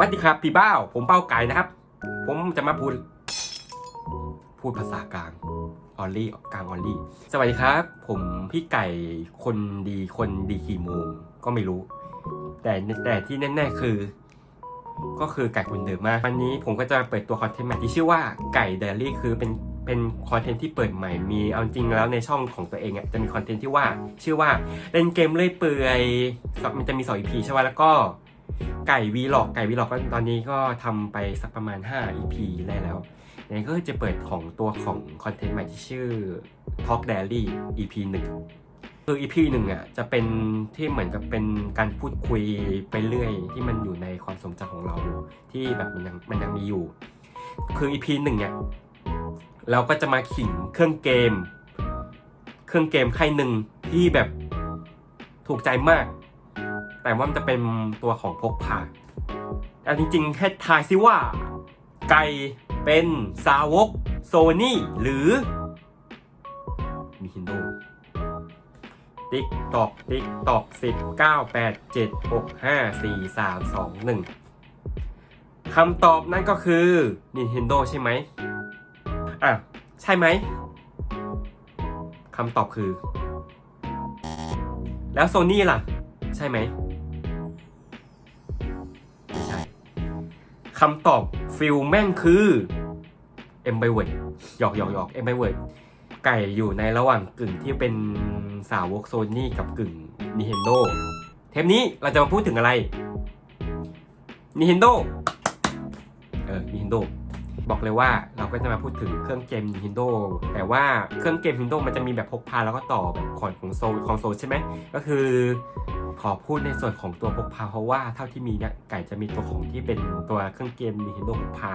สวัสดีครับพี่เบ้าผมเป้าไก่นะครับ ผมจะมาพูด พูดภาษากลางออลลี่กลางออลลี่ สวัสดีครับ ผมพี่ไก่คนดีคนดีกี่โมงก็ไม่รู้ แต่แต่ที่แน่ๆคือ ก็คือไก่คนเดิมมาก วันนี้ผมก็จะเปิดตัวคอนเทนต์ใหม่ที่ชื่อว่าไก่เดลี่คือเป็นเป็นคอนเทนต์ที่เปิดใหม่มีเอาจริงแล้วในช่องของตัวเองอะจะมีคอนเทนต์ที่ว่าชื่อว่าเล่นเกมเลื่อยเปื่อยมันจะมี2 EP ใช่ไหมแล้วก็ ไก่วีล็อกไก่วีล็อกก็ตอนนี้ก็ทำไปสักประมาณ 5 EP ได้แล้วเนี่ยก็จะเปิดของตัวของคอนเทนต์ใหม่ที่ชื่อ Talk Daily EP 1 คือ EP หนึ่งอะจะเป็นที่เหมือนกับเป็นการพูดคุยไปเรื่อยที่มันอยู่ในความทรงจำของเราที่แบบมันยังมันยังมีอยู่ คือ EP หนึ่งเนี่ยเราก็จะมาขิงเครื่องเกม เครื่องเกมค่ายหนึ่งที่แบบถูกใจมาก แต่ว่ามันจะเป็นตัวของพกพาแต่จริงๆแค่ทายซิว่า ไก่เป็นสาวกโซนี่หรือ มีฮินโดติ๊กตอกติ๊กตอกสิบเก้าแปดเจ็ดหกห้าสี่สามสองหนึ่งคำตอบนั่นก็คือ Nintendo ใช่ไหมอะ ใช่ไหมคำตอบคือ แล้วโซนี่ล่ะ ใช่ไหม คำตอบฟิลแม่งคือ e m b y w o r d หยอกหยอกหยอก e m b y w o r d ไก่อยู่ในระหว่างกึ่งที่เป็นสาวกโซนี่กับกึ่ง Nintendo เทปนี้เราจะมาพูดถึงอะไร Nintendo เออ Nintendo บอกเลยว่าเราก็จะมาพูดถึงเครื่องเกม Nintendo แต่ว่าเครื่องเกม Nintendo มันจะมีแบบพกพาแล้วก็ต่อแบบของของโซของโซใช่ไหมก็คือ ขอพูดในส่วนของตัวพกพาเพราะว่าเท่าที่มีเนี่ยไก่จะมีตัวของที่เป็นตัวเครื่องเกม Nintendo พกพา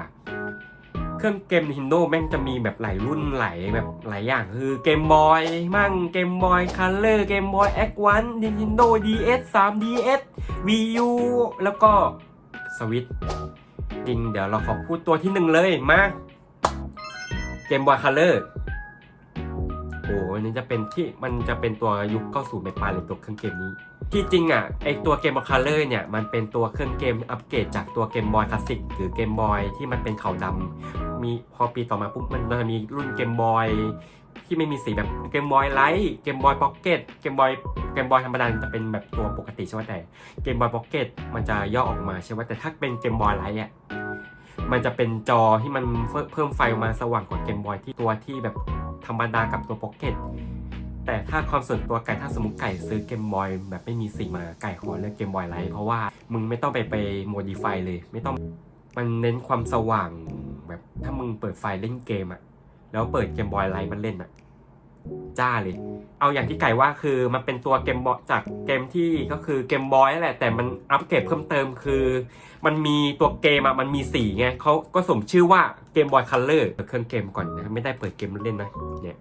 เครื่องเกม Nintendo แม่งจะมีแบบหลายรุ่นหลายแบบหลายอย่างคือเกมบอยมั่งเกมบอยคัลเลอร์เกมบอยแอควัน Nintendo DS 3DS Wii U แล้วก็สวิตจริงเดี๋ยวเราขอพูดตัวที่หนึ่งเลยมาเกมบอยคัลเลอร์โอ้อันนี้จะเป็นที่มันจะเป็นตัวยุคเข้าสู่ในปลายเลยตัวเครื่องเกมนี้ ที่จริงอะไอตัวเกมบอยคัลเลอร์เนี่ยมันเป็นตัวเครื่องเกมอัปเกรดจากตัวเกมบอยคลาสสิกหรือเกมบอยที่มันเป็นขาวดำมีพอปีต่อมาปุ๊บมันจะมีรุ่นเกมบอยที่ไม่มีสีแบบเกมบอยไลท์เกมบอยพ็อกเก็ตเกมบอยเกมบอยธรรมดาจะเป็นแบบตัวปกติใช่ไหมแต่เกมบอยพ็อกเก็ตมันจะย่อออกมาใช่ไหมแต่ถ้าเป็นเกมบอยไลท์อะมันจะเป็นจอที่มันเพิ่มไฟมาสว่างกว่าเกมบอยที่ตัวที่แบบธรรมดากับตัวพ็อกเก็ต แต่ถ้าความส่วนตัวไก่ถ้าสมมติไก่ซื้อเกมบอยแบบไม่มีสีมาไก่ขอเลือกเกมบอยไลท์เพราะว่ามึงไม่ต้องไปไปโมดิฟายเลย ไม่ต้องมันเน้นความสว่างแบบถ้ามึงเปิดไฟเล่นเกมอะแล้วเปิดเกมบอยไลท์มันเล่นอะจ้าเลย เอาอย่างที่ไก่ว่าคือมันเป็นตัวเกมบอยจากเกมที่ก็คือเกมบอยนั่นแหละ แต่มันอัปเกรดเพิ่มเติมคือ มันมีตัวเกมอะมันมีสีไงเขาก็สมชื่อว่าเกมบอยคัลเลอร์เครื่องเกมก่อนนะไม่ได้เปิดเกมเล่นนะเนี่ย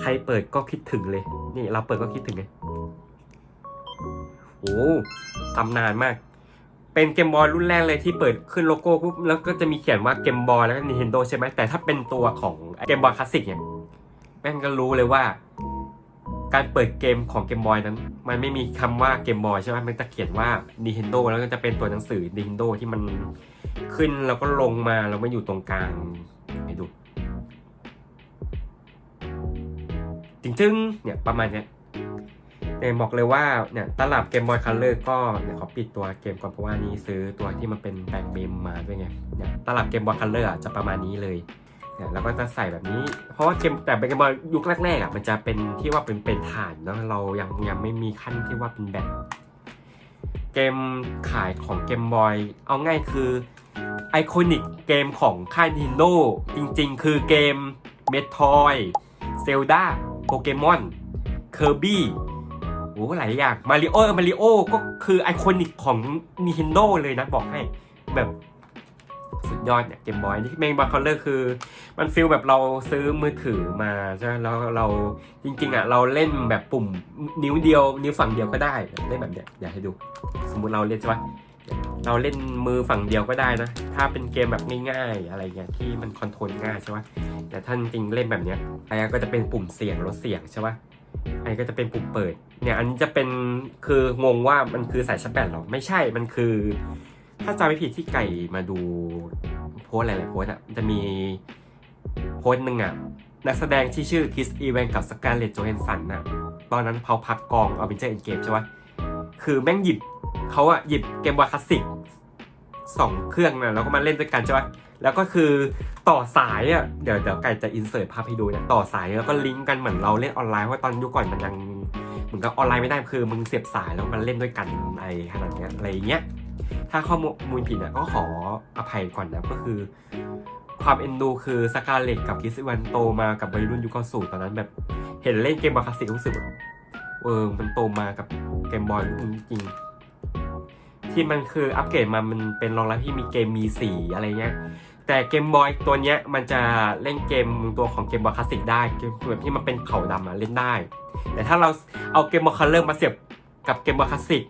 ใครเปิดก็คิดถึงเลย นี่เราเปิดก็คิดถึงเลยโอ้ตำนานมาก เป็นเกมบอยรุ่นแรกเลยที่เปิดขึ้นโลโก้ปุ๊บแล้วก็จะมีเขียนว่าเกมบอยแล้วก็ Nintendo ใช่ไหมแต่ถ้าเป็นตัวของเกมบอยคลาสสิกเนี่ยแม่งก็รู้เลยว่า การเปิดเกมของเกมบอยนั้น มันไม่มีคำว่าเกมบอยใช่ไหมมันจะเขียนว่า Nintendo แล้วก็จะเป็นตัวหนังสือ Nintendo ที่มันขึ้นแล้วก็ลงมาแล้วมาอยู่ตรงกลางให้ดู จริงๆเนี่ยประมาณเนี้ยเนี่ยบอกเลยว่าเนี่ยตลับเกมบอยคัลเลอร์ก็เนี่ยเขาปิดตัวเกมก่อนเพราะว่านี่ซื้อตัวที่มันเป็นแบงเมมมาด้วยไงเนี่ยตลับเกมบอยคัลเลอร์จะประมาณนี้เลยเนี่ยแล้วก็จะใส่แบบนี้ เพราะว่าเกมแต่เกมบอยยุคแรกๆอะมันจะเป็นที่ว่าเป็นเป็นฐานเนาะเรายังยังไม่มีขั้นที่ว่าเป็นแบบเกมขายของเกมบอยเอาง่ายคือไอคอนิกเกมของค่าย Nintendo จริงๆ คือเกม Metroid Zelda โปเกมอนเคอร์บี้โอ้หลายอย่างมาริโอมาริโอก็คือไอคอนิกของ Nintendo เลยนะบอกให้แบบสุดยอดเนี่ยเกมบอยนี่เมงบอลคอลเลอร์คือ มันฟีลแบบเราซื้อมือถือมาใช่ไหมแล้วเราจริงๆอะเราเล่นแบบปุ่มนิ้วเดียว นิ้วฝั่งเดียวก็ได้เล่นแบบเนี้ยอยากให้ดู สมมุติเราเล่นใช่ปะ เราเล่นมือฝั่งเดียวก็ได้นะ ถ้าเป็นเกมแบบง่ายๆ อะไรเงี้ยที่มันคอนโทรลง่ายใช่ปะแต่ท่านจริงเล่นแบบเนี้ยไอ้ก็จะเป็นปุ่มเสียงลดเสียงใช่ปะไอ้ก็จะเป็นปุ่มเปิด เนี่ยอันนี้จะเป็นคืองงว่ามันคือสายชาร์จแบตหรอ ไม่ใช่ มันคือ ถ้าจำไม่ผิดที่ไก่มาดูโพสต์หลายๆโพสอะจะมีโพสหนึ่งอะนักแสดงที่ชื่อคริสอีแวนกับสการ์เลตโจแฮนสันน่ะ ตอนนั้นเขาพักกองเอาเวนเจอร์เอ็นเกมใช่ปะ คือแม่งหยิบเขาอะหยิบเกมบอยคลาสสิกสองเครื่องนะแล้วก็มาเล่นด้วยกันใช่ปะแล้วก็คือต่อสายอะเดี๋ยวเดี๋ยวไก่จะอินเสิร์ตภาพให้ดูเนี่ยต่อสายแล้วก็ลิงก์กันเหมือนเราเล่นออนไลน์เพราะว่าตอนยุคก่อนมันยังเหมือนกับออนไลน์ไม่ได้คือมึงเสียบสายแล้วมันเล่นด้วยกันอะไรขนาดเนี้ยอะไรเงี้ยถ้าข้อมูลผิดอะก็ขออภัยก่อนนะก็คือ ความเอ็นดูคือสกาเลตกับคิสวันโตมากับวัยรุ่นยุคเก้าสูตอนนั้นแบบเห็นเล่นเกมบอยคลาสสิกรู้สึกแบบ เออมันโตมากับเกมบอยจริง ที่มันคืออัปเกรดมามันเป็นรองรับที่มีเกมมีสีอะไรเงี้ยแต่เกมบอยตัวเนี้ยมันจะเล่นเกมตัวของเกมบอยคลาสสิกได้เกมแบบที่มันเป็นเขาดำอะเล่นได้ แต่ถ้าเราเอาเกมบอยคัลเลอร์มาเสียบกับเกมบอยคลาสสิก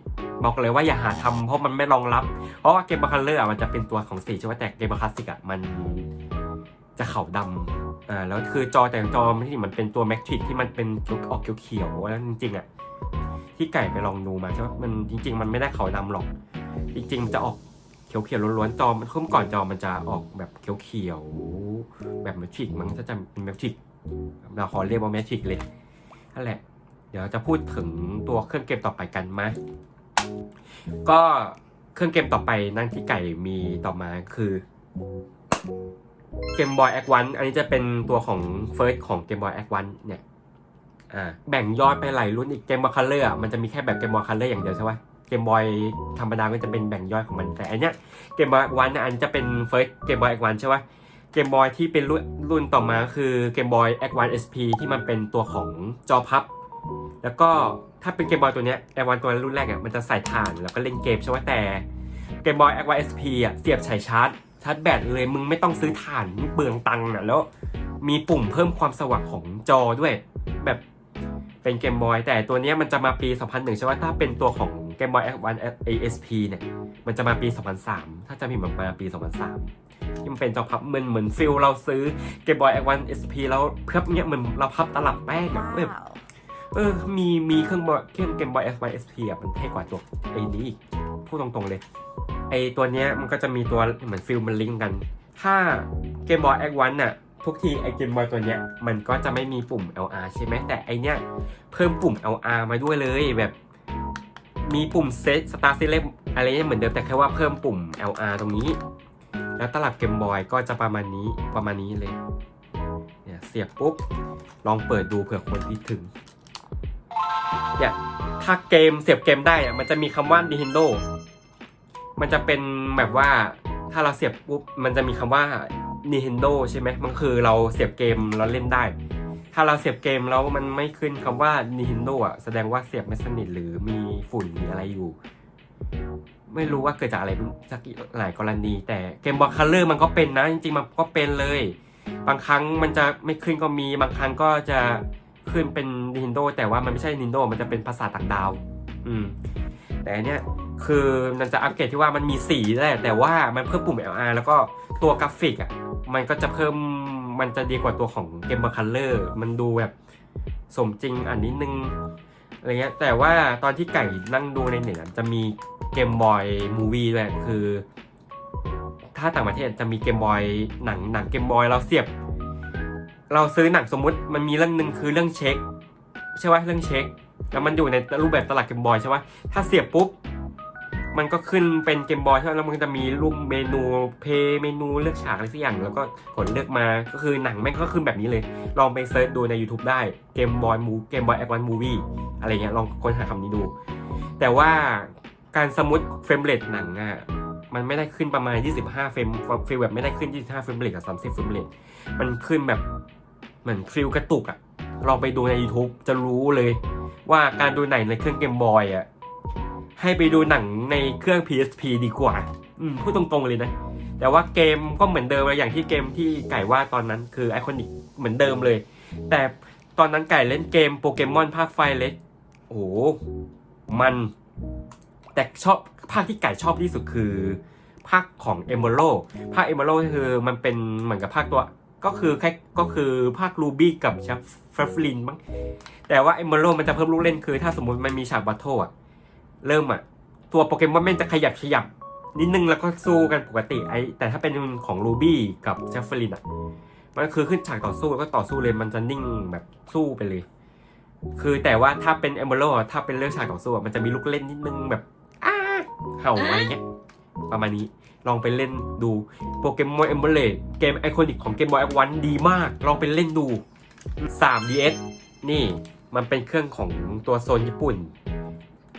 บอกเลยว่าอย่าหาทำเพราะมันไม่รองรับ เพราะว่าเกมบอยคัลเลอร์อะมันจะเป็นตัวของสีใช่ไหมแต่เกมบอยคลาสสิกอะมันจะเขาดำ อ่าแล้วคือจอแต่จอมันที่มันเป็นตัวแม็กทริกที่มันเป็นออกเขียวๆแล้วจริงๆอะที่ไก่ไปลองดูมาใช่ไหมมันจริง ๆ มันไม่ได้ขาวดำหรอก จริงๆมันจะออกเขียวๆล้วนๆจอมันขึ้นก่อนจอมันจะออกแบบเขียวๆแบบแมทริกมันก็จะเป็นแมทริกเราขอเรียกว่าแมทริกเลยนั่นแหละ เดี๋ยวจะพูดถึงตัวเครื่องเกมต่อไปกันไหมก็เครื่องเกมต่อไปนั่นที่ไก่มีต่อมาคือ เกมบอยแอควันอันนี้จะเป็นตัวของเฟิร์สของเกมบอยแอควันเนี่ยอ่าแบ่งยอดไปหลายรุ่นอีกเกมบอยคัลเลอร์มันจะมีแค่แบบเกมบอยคัลเลอร์อย่างเดียวใช่ไหมเกมบอยธรรมดาก็จะเป็นแบ่งย่อยของมันแต่อันเนี้ยเกมบอยวันอันจะเป็นเฟิร์สเกมบอยแอควันใช่ไหมเกมบอยที่เป็นรุ่นรุ่นต่อมาคือเกมบอยแอควันเอสพีที่มันเป็นตัวของจอพับ แล้วก็ถ้าเป็นเกมบอยตัวเนี้ยแอวันตัวรุ่นแรกอะมันจะใส่ถ่านแล้วก็เล่นเกมใช่ไหมแต่เกมบอยแอ y SP อะเสียบสายชาร์จ ชาร์จแบตเลยมึงไม่ต้องซื้อถ่านเปลืองตังค์อะแล้วมีปุ่มเพิ่มความสว่างของจอด้วย แบบเป็นเกมบอยแต่ตัวเนี้ยมันจะมาปี 2001 ใช่ไหมถ้าเป็นตัวของเกมบอย One ASP เนี่ย มันจะมาปี 2003 ถ้าจะมีแบบมาปี 2003ที่มันเป็นจอพับเหมือนเหมือนฟิลเราซื้อเกมบอย One SP แล้วเพื่อเนี้ยเหมือนเราพับตลับแป้งอะแบบ Wow. เออ มีมีเครื่องบอยเครื่องเกมบอย S y SP อะมันเท่กว่าตัวไอ้นี้อีกพูดตรงๆเลย ไอตัวเนี้ยมันก็จะมีตัวเหมือนฟิลมันลิงก์กัน ถ้าเกมบอย X 1น่ะทุกทีไอเกมบอยตัวเนี้ยมันก็จะไม่มีปุ่ม LR ใช่ไหมแต่ไอเนี้ยเพิ่มปุ่ม LR มาด้วยเลยแบบ มีปุ่มเซตสตาร์เซเลอะไรเงี้ยเหมือนเดิมแต่แค่ว่าเพิ่มปุ่ม LR ตรงนี้ แล้วตลับเกมบอยก็จะประมาณนี้ประมาณนี้เลยเนี่ยเสียบปุ๊บ ลองเปิดดูเผื่อคนที่ถึงเนี่ยถ้าเกมเสียบเกมได้อะมันจะมีคำว่า Nintendo มันจะเป็นแบบว่าถ้าเราเสียบปุ๊บมันจะมีคำว่า Nintendo ใช่ไหมมันคือเราเสียบเกมเราเล่นได้ ถ้าเราเสียบเกมแล้วมันไม่ขึ้นคำว่า Nintendo อะแสดงว่าเสียบไม่สนิทหรือมีฝุ่นมีอะไรอยู่ ไม่รู้ว่าเกิดจากอะไรสักหลายกรณี แต่เกมบอลคัลเลอร์มันก็เป็นนะ จริงๆมันก็เป็นเลย บางครั้งมันจะไม่ขึ้นก็มีบางครั้งก็จะขึ้นเป็น Nintendo แต่ว่ามันไม่ใช่ Nintendo มันจะเป็นภาษาต่างดาว อืม แต่เนี้ย คือมันจะอัปเกรดที่ว่ามันมีสีแหละแต่ว่ามันเพิ่มปุ่ม LR แล้วก็ตัวกราฟิกอะมันก็จะเพิ่มมันจะดีกว่าตัวของ Game Boy Color มันดูแบบสมจริงอันนิดนึงอะไรเงี้ยแต่ว่าตอนที่ไก่นั่งดูในเน็ตจะมีเกมบอยมูวี่ด้วยคือ ถ้าต่างประเทศจะมีเกมบอยหนังหนังเกมบอยเราเสียบ เราซื้อหนังสมมุติมันมีเรื่องหนึ่งคือเรื่องเช็คใช่ไหมเรื่องเช็ค แล้วมันอยู่ในรูปแบบตลาดเกมบอยใช่ไหมถ้าเสียบปุ๊บ มันก็ขึ้นเป็นเกมบอยใช่ไหมแล้วมันจะมีรูปเมนูเพย์เมนูเลือกฉากอะไรสักอย่าง แล้วก็กดเลือกมาก็คือหนังแม่งก็ขึ้นแบบนี้เลย ลองไปเซิร์ชดูใน YouTube ได้เกมบอยมูเกมบอยแอควันมูวี่อะไรเงี้ยลองค้นหาคำนี้ดู แต่ว่าการสมมุติเฟรมเรทหนังอะมันไม่ได้ขึ้นประมาณ 25 เฟรมฟิลแบบไม่ได้ขึ้น 25 เฟรมเรทกับ 30 เฟรมเรทมันขึ้นแบบเหมือนฟิลกระตุกอะลองไปดูใน YouTube จะรู้เลย ว่าการดูหนังในเครื่องเกมบอยอะ ให้ไปดูหนังในเครื่อง PSP ดีกว่า อืมพูดตรงๆเลยนะ แต่ว่าเกมก็เหมือนเดิมเลยอย่างที่เกมที่ไก่ว่าตอนนั้นคือไอคอนิกเหมือนเดิมเลย แต่ตอนนั้นไก่เล่นเกมโปเกมอนภาคไฟเล็กโอ้โหมัน แต่ชอบภาคที่ไก่ชอบที่สุดคือ ภาคของเอมเบโรภาคเอมเบโรคือมันเป็นเหมือนกับภาคตัวก็คือแค่ก็คือภาครูบี้กับชัฟฟรฟลินมั้งแต่ว่าเอมเบโรมันจะเพิ่มลูกเล่นคือ ถ้าสมมติมันมีฉากบัตโทอะ เริ่มอะตัวโปเกมอนแม่งจะขยับขยับ นิดนึงแล้วก็สู้กันปกติไอแต่ถ้าเป็นของรูบี้กับเชฟเฟลินอะมันคือขึ้นฉากต่อสู้แล้วก็ต่อสู้เลยมันจะนิ่งแบบสู้ไปเลย คือแต่ว่าถ้าเป็นเอมเบอร์ถ้าเป็นเรื่องฉากต่อสู้มันจะมีลูกเล่นนิดนึงแบบอ้าเห่าอะไรเงี้ยประมาณนี้ลองไปเล่นดูโปเกมอนเอมเบอร์เกมไอคอนิกของเกมบอยแอดวันดีมาก ลองไปเล่นดู 3DS นี่มันเป็นเครื่องของตัวโซนญี่ปุ่น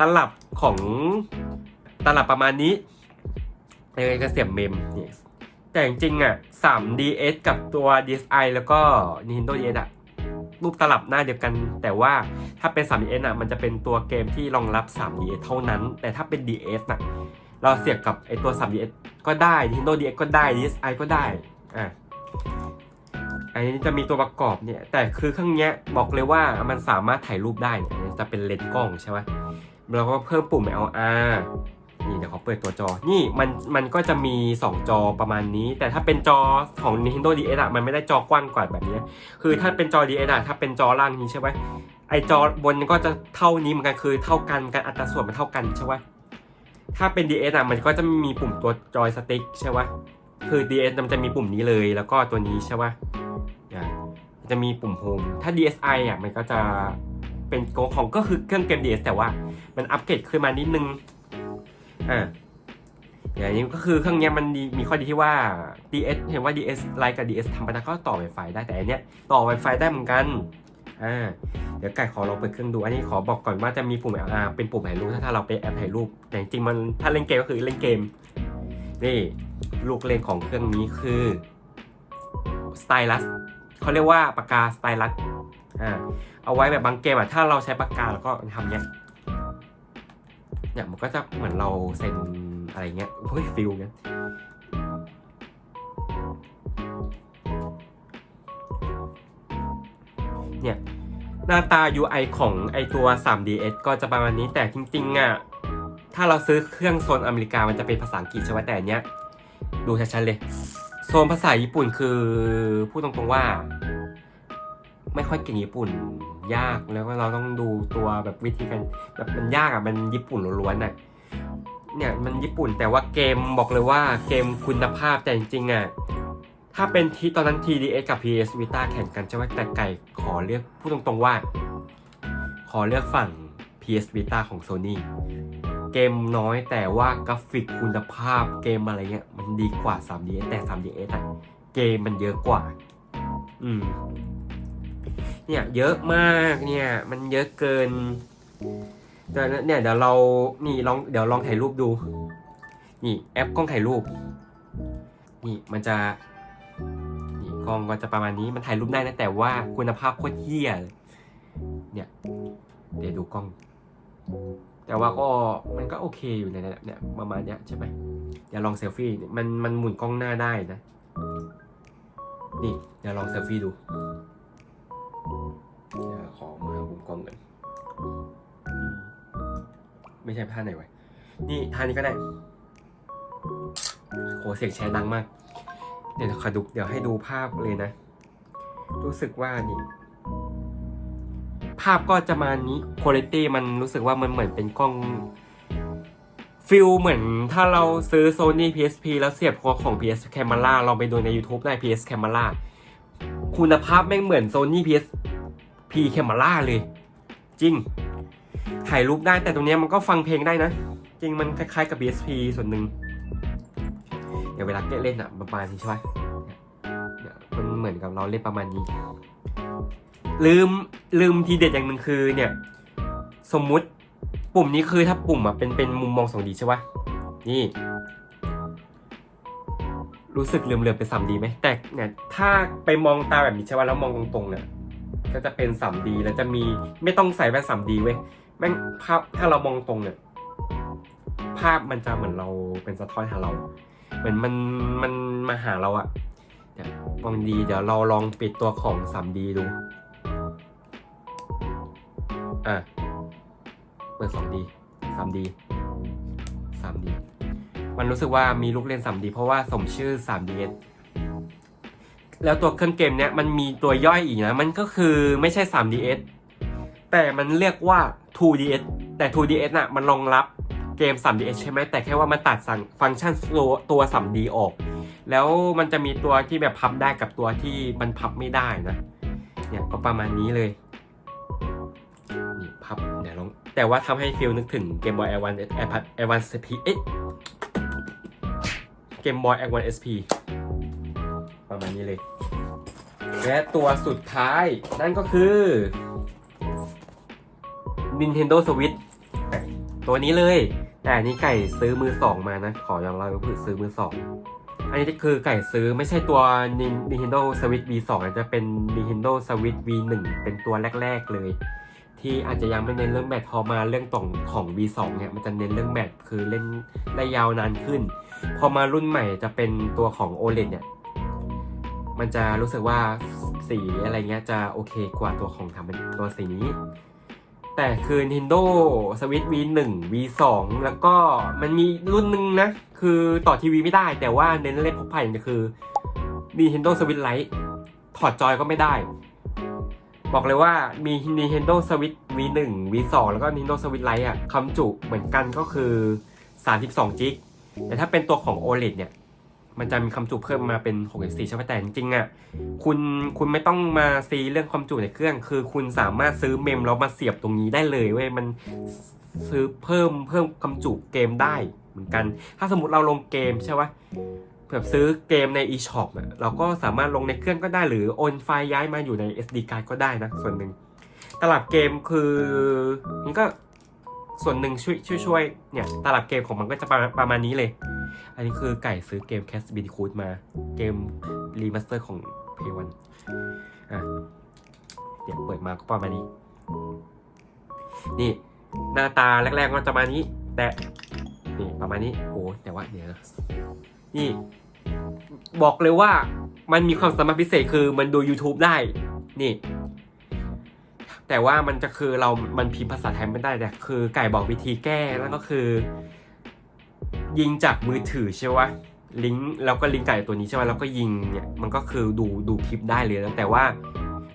ตลับของตลับประมาณนี้ยังไงก็เสียบเมมแต่จริงๆอะ 3DS กับตัว DSi แล้วก็ Nintendo DS อะรูปตลับหน้าเดียวกัน แต่ว่าถ้าเป็น 3DS อะมันจะเป็นตัวเกมที่รองรับ 3DS เท่านั้น แต่ถ้าเป็น DS อะเราเสียบกับไอตัว 3DS ก็ได้ Nintendo DS ก็ได้ DSi ก็ได้อะอันนี้จะมีตัวประกอบเนี่ย แต่คือเครื่องเนี้ยบอกเลยว่ามันสามารถถ่ายรูปได้เนี่ยจะเป็นเลนส์กล้องใช่ไหม แล้วก็เพิ่มปุ่ม LR นี่เดี๋ยวเขาเปิดตัวจอ นี่มันมันก็จะมี 2 จอประมาณนี้ แต่ถ้าเป็นจอของ Nintendo DS อะมันไม่ได้จอกว้างกว่าแบบนี้ คือถ้าเป็นจอ DS อะถ้าเป็นจอล่างนี้ใช่ไหมไอจอบนก็จะเท่านี้เหมือนกันคือเท่ากันกันอัตราส่วนมันเท่ากันใช่ไหมถ้าเป็น DS อะมันก็จะมีปุ่มตัวจอยสติ๊กใช่ไหมคือ DS มันจะมีปุ่มนี้เลยแล้วก็ตัวนี้ใช่ไหมอะจะมีปุ่มโฮมถ้า DSi อะมันก็จะ เป็นของก็คือเครื่องเกม DS แต่ว่ามันอัปเกรดขึ้นมานิดนึง อ่าอย่างนี้ก็คือเครื่องเนี้ยมันมีข้อดีที่ว่า DS เห็นว่า DS ไลน์กับ DS ธรรมดาก็ต่อ Wi-Fi ได้แต่อันเนี้ยต่อ Wi-Fi ได้เหมือนกันอ่าเดี๋ยวไก่ขอลองเปิดเครื่องดู อันนี้ขอบอกก่อนว่าจะมีปุ่ม LR เป็นปุ่มถ่ายรูปถ้าเราไปแอปถ่ายรูป แต่จริงมันถ้าเล่นเกมก็คือเล่นเกม นี่ลูกเล่นของเครื่องนี้คือสไตลัสเขาเรียกว่าปากกาสไตลัสอ่า เอาไว้แบบบางเกมอะถ้าเราใช้ปากกาแล้วก็ทำเนี้ยเนี่ยมันก็จะเหมือนเราเซ็นอะไรเงี้ยเฮ้ยฟิลเงี้ยเนี่ยหน้าตา UI ของไอตัว 3ds ก็จะประมาณนี้แต่จริงๆอะถ้าเราซื้อเครื่องโซนอเมริกามันจะเป็นภาษาอังกฤษใช่ไหมแต่เนี้ยดูชัดๆเลย โซนภาษาญี่ปุ่นคือพูดตรงๆว่า ไม่ค่อยเก่งญี่ปุ่น ยากแล้วก็เราต้องดูตัวแบบวิธีการแบบมันยากอะมันญี่ปุ่นล้วนๆอะเนี่ยมันญี่ปุ่นแต่ว่าเกมบอกเลยว่าเกมคุณภาพแต่จริงๆอะถ้าเป็นทีตอนนั้น TDS กับ PS Vita แข่งกันใช่ไหมแต่ไก่ขอเลือกพูดตรงๆว่า ขอเลือกฝั่ง PS Vita ของ Sony เกมน้อยแต่ว่ากราฟิกคุณภาพเกมอะไรเงี้ยมันดีกว่า 3DS แต่ 3DS อะเกมมันเยอะกว่า อืม เนี่ยเยอะมากเนี่ยมันเยอะเกินเดี๋ยวเนี่ยเดี๋ยวเรานี่ลองเดี๋ยวลองถ่ายรูปดู นี่แอปกล้องถ่ายรูป นี่มันจะนี่กล้องก็จะประมาณนี้มันถ่ายรูปได้นะแต่ว่าคุณภาพโคตรเหี้ยเลยเนี่ยเดี๋ยวดูกล้อง แต่ว่าก็มันก็โอเคอยู่ในระดับเนี่ยประมาณเนี้ยใช่ไหมเดี๋ยวลองเซลฟี่มันมันหมุนกล้องหน้าได้นะ นี่เดี๋ยวลองเซลฟี่ดู ขอมามุมกล้องกันอืมไม่ใช่ท่าไหนไว้นี่ท่านี้ก็ได้โหเสียงแชร์ดังมาก เดี๋ยวขอดูเดี๋ยวให้ดูภาพเลยนะ รู้สึกว่านี่ ภาพก็จะมานี้คุณภาพมันรู้สึกว่ามันเหมือนเป็นกล้องฟิลเหมือนถ้าเราซื้อ Sony PSP แล้วเสียบของ PS Camera เราไปดูใน YouTube ได้ PS Camera คุณภาพแม่งเหมือน Sony PSP Camera เลย จริง ถ่ายรูปได้แต่ตรงนี้มันก็ฟังเพลงได้นะ จริงมันคล้ายๆกับ PSP ส่วนหนึ่งเดี๋ยวเวลาเล่นอะประมาณนี้ใช่ไหมเนี่ยมันเหมือนกับเราเล่นประมาณนี้ ลืมลืมทีเด็ดอย่างหนึ่งคือเนี่ย สมมุติปุ่มนี้คือถ้าปุ่มอะเป็นเป็นมุมมองสองดีใช่ปะนี่ รู้สึกเหลื่อมๆเป็นสามดีไหมแต่เนี่ยถ้าไปมองตาแบบนี้ใช่ปะแล้วมองตรงๆเนี่ยก็จะเป็นสามดีแล้วจะมีไม่ต้องใส่แว่นสามดีเว้ยแม่งภาพถ้าเรามองตรงเนี่ยภาพมันจะเหมือนเราเป็นสะท้อนหาเรา เหมือนมันมันมาหาเราอะเดี๋ยวมองดีเดี๋ยวเราลองปิดตัวของสามดีดูอะเปิด 2D 3D 3D มั มันรู้สึกว่ามีลูกเล่น 3D เพราะว่าสมชื่อ 3DS แล้วตัวเครื่องเกมเนี้ยมันมีตัวย่อยอีกนะ มันก็คือไม่ใช่ 3DS แต่มันเรียกว่า 2DS แต่ 2DS น่ะมันรองรับเกม 3DS ใช่ไหมแต่แค่ว่ามันตัดสั่งฟังก์ชันตัวตัว 3D ออก แล้วมันจะมีตัวที่แบบพับได้กับตัวที่มันพับไม่ได้นะ เนี่ยก็ประมาณนี้เลย นี่พับเดี๋ยวลอง แต่ว่าทำให้ฟิลนึกถึงเกมบอย Advance Advance SP เอ๊ะ เกมบอย Advance SP ประมาณนี้เลย และตัวสุดท้ายนั่นก็คือ Nintendo Switch ตัวนี้เลย แต่อันนี้ไก่ซื้อมือสองมานะ ขอยอมรับว่าคือซื้อมือสองอันนี้คือไก่ซื้อไม่ใช่ตัว Nintendo Switch V2 จะเป็น Nintendo Switch V1 เป็นตัวแรก ๆเลย ที่อาจจะยังไม่เน้นเรื่องแบตพอมาเรื่องตรงของ V2 เนี่ยมันจะเน้นเรื่องแบตคือเล่นได้ยาวนานขึ้น พอมารุ่นใหม่จะเป็นตัวของ OLED เนี่ยมันจะรู้สึกว่าสีอะไรเงี้ยจะโอเคกว่าตัวของทำเป็นตัวสีนี้ แต่คือ Nintendo Switch V1 V2 แล้วก็มันมีรุ่นหนึ่งนะ คือต่อทีวีไม่ได้ แต่ว่าเน้นเล่นพกพาอย่างเดียวคือ Nintendo Switch Lite ถอดจอยก็ไม่ได้ บอกเลยว่ามี Nintendo Switch V1 V2 แล้วก็ Nintendo Switch Lite อะคำจุเหมือนกันก็คือ 32จิกแต่ถ้าเป็นตัวของ OLED เนี่ย มันจะมีคำจุเพิ่มมาเป็น 64ใช่ไหมแต่จริงๆอะคุณคุณไม่ต้องมาซีเรื่องความจุในเครื่อง คือคุณสามารถซื้อเมมแล้วมาเสียบตรงนี้ได้เลยเว้ยมันซื้อเพิ่มเพิ่มคำจุเกมได้เหมือนกัน ถ้าสมมติเราลงเกมใช่ไหม แบบซื้อเกมใน eShop อะเราก็สามารถลงในเครื่องก็ได้หรือโอนไฟล์ย้ายมาอยู่ใน SD card ก็ได้นะ ส่วนหนึ่งตลับเกมคือนี่ก็ส่วนหนึ่งช่วยช่วยช่วยเนี่ยตลับเกมของมันก็จะประมาณประมาณนี้เลย อันนี้คือไก่ซื้อเกม Cast b i n c o o d มาเกมรีมาสเตอร์ของ p 1อะเดี๋ยวเปิดมาก็ประมาณนี้ นี่หน้าตาแรกๆก็จะประมาณนี้ แต่นี่ประมาณนี้โอ้แต่ว่าเดี๋ยว นี่ บอกเลยว่ามันมีความสามารถพิเศษคือมันดู YouTube ได้ นี่ แต่ว่ามันจะคือเรา มันพิมพ์ภาษาไทยไม่ได้แต่คือไก่บอกวิธีแก้แล้วก็คือ ยิงจากมือถือใช่ไหมลิงก์แล้วก็ลิงก์ไก่ตัวนี้ใช่ไหมแล้วก็ยิงเนี่ยมันก็คือดูดูคลิปได้เลยนะแต่ว่า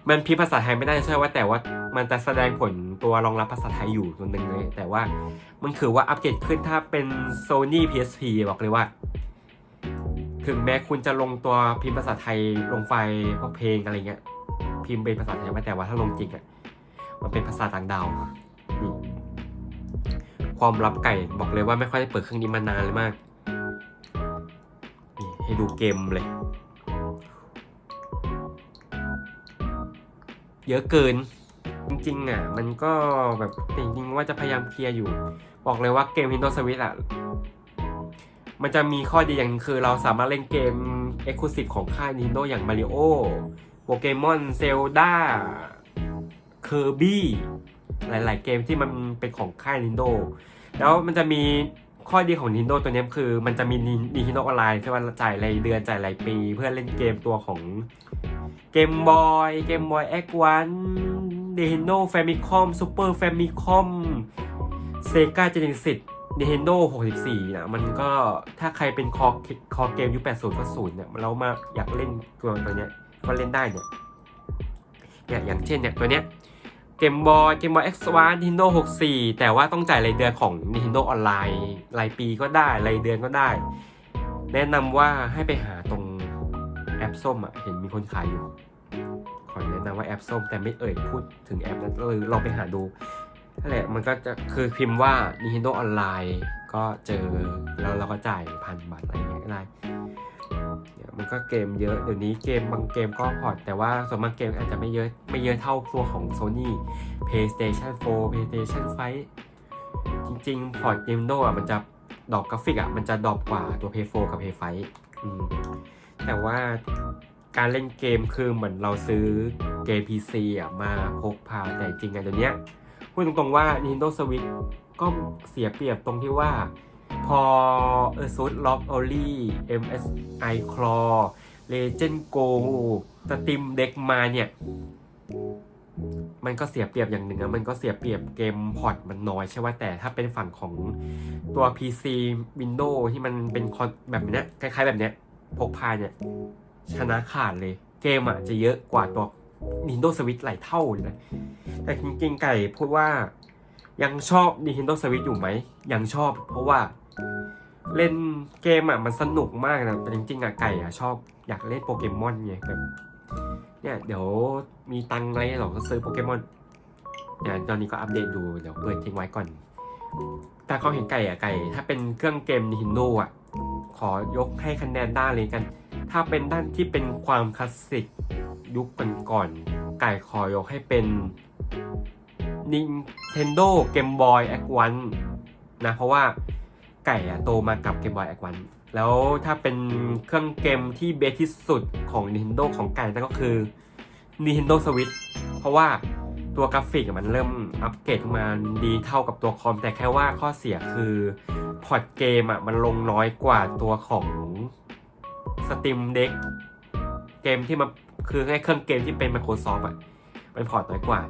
มันพิมพ์ภาษาไทยไม่ได้ใช่ไหมแต่ว่ามันจะแสดงผลตัวรองรับภาษาไทยอยู่ตัวหนึ่งเลย แต่ว่ามันคือว่าอัปเกรดขึ้นถ้าเป็น Sony PSP บอกเลยว่า ถึงแม้คุณจะลงตัวพิมพ์ภาษาไทยลงไฟล์พวกเพลงอะไรเงี้ย พิมพ์เป็นภาษาไทยมาแต่ว่าถ้าลงจริงอะมันเป็นภาษาต่างดาวนี่ความลับไก่บอกเลยว่าไม่ค่อยได้เปิดเครื่องนี้มานานเลยมากนี่ให้ดูเกมเลย เยอะเกินจริงๆอะมันก็แบบจริงๆว่าจะพยายามเคลียร์อยู่ บอกเลยว่าเกม Nintendo Switch อะ มันจะมีข้อดีอย่างคือเราสามารถเล่นเกม Exclusive ของค่าย Nintendo อย่าง Mario โปเกมอนเซลดาเคอร์บี้หลาย ๆ เกมที่มันเป็นของค่าย Nintendo แล้วมันจะมีข้อดีของ Nintendo ตัวนี้คือมันจะมี Nintendo ออนไลน์ที่ว่าจ่ายรายเดือนจ่ายรายปี เพื่อเล่นเกมตัวของเกมบอยเกมบอยแอควัน Nintendo Famicom Super Famicom Sega Genesis Nintendo 64นะมันก็ถ้าใครเป็นคอคอเกมยุค80ก็ศูนย์เนี่ยเรามาอยากเล่นตัวตัวเนี้ยก็เล่นได้เนี่ยเนี่ยอย่างเช่นเนี่ยตัวเนี้ยเกมบอยเกมบอย X1 Nintendo 64 แต่ว่าต้องจ่ายรายเดือนของ Nintendo ออนไลน์รายปีก็ได้รายเดือนก็ได้ แนะนำว่าให้ไปหาตรงแอปส้มอะเห็นมีคนขายอยู่ขอแนะนำว่าแอปส้มแต่ไม่เอ่ยพูดถึงแอปนั้นเลยลองไปหาดู นั่นแหละมันก็จะคือพิมพ์ว่า Nintendo ออนไลน์ก็เจอแล้วเราก็จ่ายพันบาทอะไรเงี้ยก็ได้เนี่ยมันก็เกมเยอะเดี๋ยวนี้เกมบางเกมก็พอร์ตแต่ว่าส่วนบางเกมอาจจะไม่เยอะไม่เยอะเท่าตัวของ Sony PlayStation 4 PlayStation 5 จริงๆพอร์ต Nintendo อะมันจะดอปกราฟิกอะมันจะดอปกว่าตัว Play 4กับ Play 5อืมแต่ว่าการเล่นเกมคือเหมือนเราซื้อเกม PC อะมาพกพาแต่จริงๆอะเดี๋ยวนี้ พูดตรงๆว่า Nintendo Switch ก็เสียเปรียบตรงที่ว่า พอเออซูดล็อกออลี่ MSI Claw Legend Go สตรีมเด็กมาเนี่ย มันก็เสียเปรียบอย่างหนึ่งอะมันก็เสียเปรียบเกมพอร์ตมันน้อยใช่ไหมแต่ถ้าเป็นฝั่งของตัว PC Windows ที่มันเป็นคอนแบบเนี้ยคล้ายๆแบบเนี้ยพกพาเนี่ย ชนะขาดเลย เกมอะจะเยอะกว่าตัว Nintendo Switch หลายเท่าเลยนะ แต่จริงๆไก่พูดว่ายังชอบ Nintendo Switch อยู่ไหม ยังชอบเพราะว่าเล่นเกมอะมันสนุกมากนะ แต่จริงๆอะไก่อะชอบอยากเล่นโปเกมอนไงแบบเนี่ยเดี๋ยวมีตังค์อะไรหรอกก็ซื้อโปเกมอนเนี่ยตอนนี้ก็อัปเดตดูเดี๋ยวเปิดทิ้งไว้ก่อน แต่เขามเห็นไก่อะไก่ ถ้าเป็นเครื่องเกม Nintendo อะขอยกให้คะแนนด้านเลยกัน ถ้าเป็นด้านที่เป็นความคลาสสิกยุคก่อนๆไก่ขอยกให้เป็น Nintendo Game Boy Advance นะเพราะว่าไก่อะโตมากับ Game Boy Advance แล้วถ้าเป็นเครื่องเกมที่เบสที่สุดของ Nintendo ของไก่นั่นก็คือ Nintendo Switch เพราะว่า ตัวกราฟิกมันเริ่มอัปเกรดมาดีเท่ากับตัวคอม แต่แค่ว่าข้อเสียคือพอร์ตเกมอะมันลงน้อยกว่าตัวของ Steam Deck เกมที่มันคือไอ้เครื่องเกมที่เป็น Microsoft อะมันพอร์ตน้อยกว่า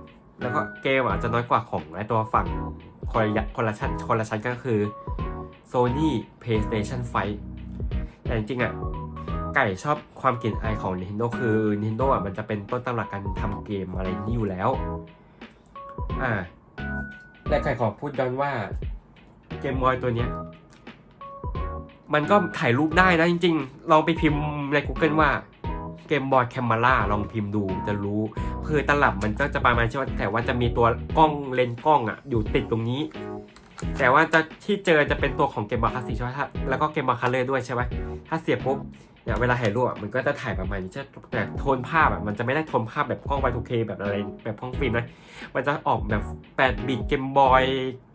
แล้วก็เกมอาจจะน้อยกว่าของไอตัวฝั่งคนละคนละชั้นคนละชั้นก็คือ Sony PlayStation 5 แต่จริงๆอะไก่ชอบความกลิ่นอายของ Nintendo คือ Nintendo อะมันจะเป็นต้นตำรับการทำเกมอะไรนี่อยู่แล้ว อ่า และไก่ขอพูดย้อนว่าเกมบอยตัวเนี้ย มันก็ถ่ายรูปได้นะจริงๆลองไปพิมพ์ใน Google ว่าเกมบอยแคม e ราลองพิมพ์ดูจะรู้ คือตลับมันก็จะประมาณใช่ไหมแต่ว่าจะมีตัวกล้องเลนกล้องอะ อยู่ติดตรงนี้ แต่ว่าจะที่เจอจะเป็นตัวของเกมบอลคลาสสิกใช่ไหมแล้วก็เกมบอลคัลเลอร์ด้วยใช่ไหมถ้าเสียบปุ๊บ เนี่ยเวลาถ่ายรูปมันก็จะถ่ายประมาณนี้ใช่แต่โทนภาพอะมันจะไม่ได้โทนภาพแบบกล้อง Y2K แบบอะไรแบบกล้องฟิล์มนะมันจะออกแบบ8บิตเกมบอย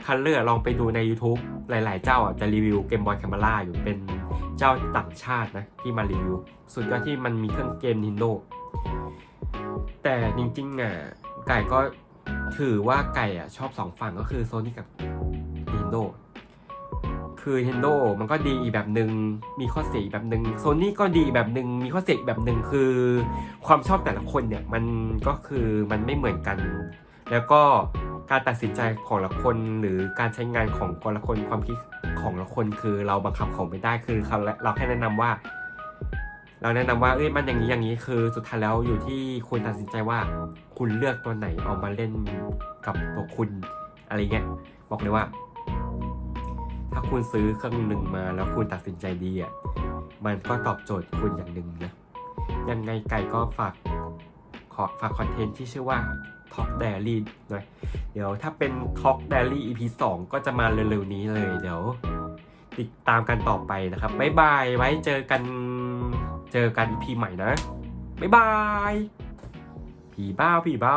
คัลเลอร์ลองไปดูใน YouTube หลาย ๆ เจ้าอะจะรีวิวเกมบอยแคม e ราอยู่เป็นเจ้าต่างชาตินะที่มารีวิวสุดยอดที่มันมีเครื่องเกม Nintendo แต่จริงๆอะไก่ก็ถือว่าไก่อะชอบสองฝั่งก็คือโซนี่กับ Nintendo คือ Nintendo มันก็ดีอีกแบบหนึ่งมีข้อเสียอีกแบบหนึ่งโซนี่ก็ดีแบบหนึ่งมีข้อเสียอีกแบบหนึ่งคือ ความชอบแต่ละคนเนี่ยมันก็คือมันไม่เหมือนกัน แล้วก็การตัดสินใจของละคนหรือการใช้งานของคนละคนความคิดของละคนคือเราบังคับเขาไม่ได้คือเขาเราแค่แนะนำว่า เราแนะนำว่าเอ้ยมันอย่างนี้อย่างนี้คือสุดท้ายแล้วอยู่ที่คุณตัดสินใจว่า คุณเลือกตัวไหนเอามาเล่นกับตัวคุณอะไรเงี้ยบอกเลยว่า ถ้าคุณซื้อเครื่องหนึ่งมาแล้วคุณตัดสินใจดีอะมันก็ตอบโจทย์คุณอย่างหนึ่งนะยังไงไก่ก็ฝากขอฝากคอนเทนต์ที่ชื่อว่า Talk Diary หน่อยเดี๋ยวถ้าเป็น Talk Diary EP 2 ก็จะมาเร็วๆนี้เลยเดี๋ยว ติดตามกันต่อไปนะครับ บ๊ายบาย ไว้เจอกันเจอกัน EP ใหม่นะ บ๊ายบาย ผีบ้าผีบ้า